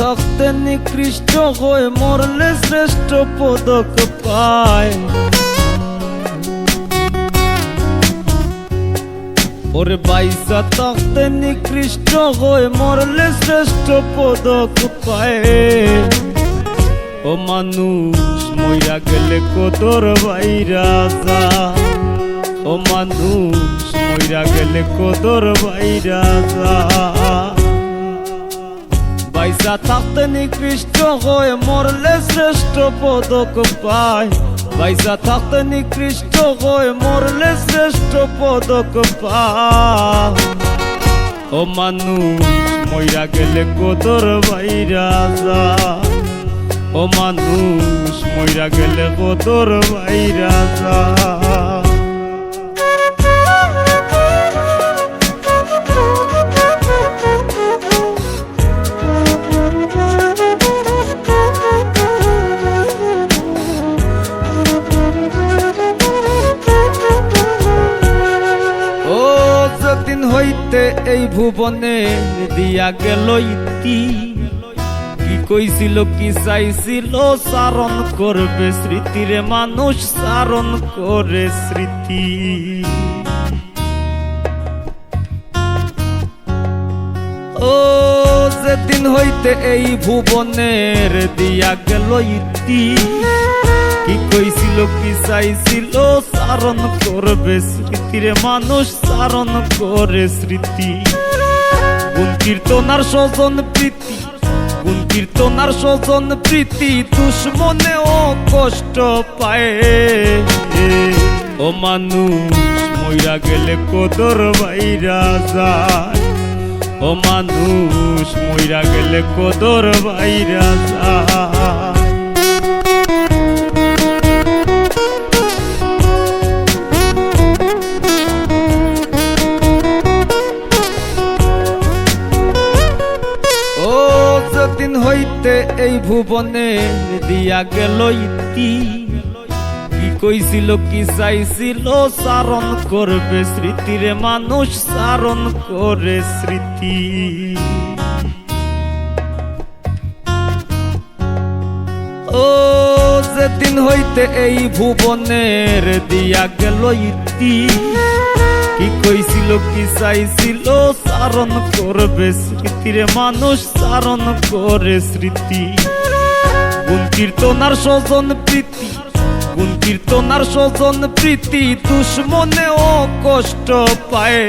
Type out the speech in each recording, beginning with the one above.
নিকৃষ্ট হয়ে মরলে শ্রেষ্ঠ পদক পায়। ওরে বাইসা তখতে নিকৃষ্ট হয়ে মরলে শ্রেষ্ঠ পদক পায়। ও মানুষ, মইরা গেলে কদর বাইরা যা ও মানুষ, মইরা গেলে কদর বাইরা যা বাইসা থাকতে নিকৃষ্ট হয়ে মরলে শ্রেষ্ঠ পদক পায় বাইসা থাকতে নিকৃষ্ট হয়ে মরলে শ্রেষ্ঠ পদক পায় ও মানুষ, মইরা গেলে কদর বাইরা যা ও মানুষ, মইরা গেলে কদর বাইরা যা হইতে এই ভুবনে দিয়া গেল ইতি। কি কইছিল, কি চাইছিল সারণ করবে স্মৃতিরে মানুষ সারণ করে স্মৃতি। ও, যেদিন হইতে এই ভুবনের দিয়া গেল ইতি। কি কইছিল, কি চাইছিল সারণ করবে স্মৃতিরে মানুষ সারণ করে স্মৃতি। গুণ কীর্তনার স্বজন প্রীতি, গুণ কীর্তনার স্বজন প্রীতি দুশ্মনে ও কষ্ট পায়। ও মানুষ, মইরা গেলে কদর বাইরা যায়। ও মানুষ, মইরা গেলে কদর বাইরা যায়। হইতে এই ভুবনে দিয়া গেল কি কইছিল, কি চাইছিল সারণ করবে স্মৃতিরে মানুষ সারণ করে স্মৃতি। ও, যেদিন হইতে এই ভুবনের দিয়া গেল ইতি। কি কইছিল, কি চাইছিল সারণ করবে স্মৃতিরে মানুষ সারণ করে স্মৃতি। গুণ কীর্তনার স্বজন প্রীতি, গুণ কীর্তনার স্বজন প্রীতি দুশ্মনে ও কষ্ট পায়।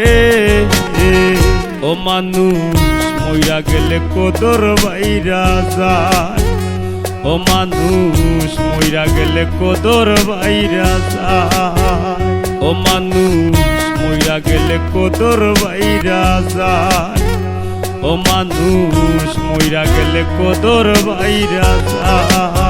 ও মানুষ, মইরা গেলে কদর বাইরা যায়। ও মানুষ, মইরা গেলে কদর বাইরা যায়। ও মানুষ মইরা গেলে কোদর বাইরা যায়। ও মানুষ মইরা গেলে কদর বাইরা যায়।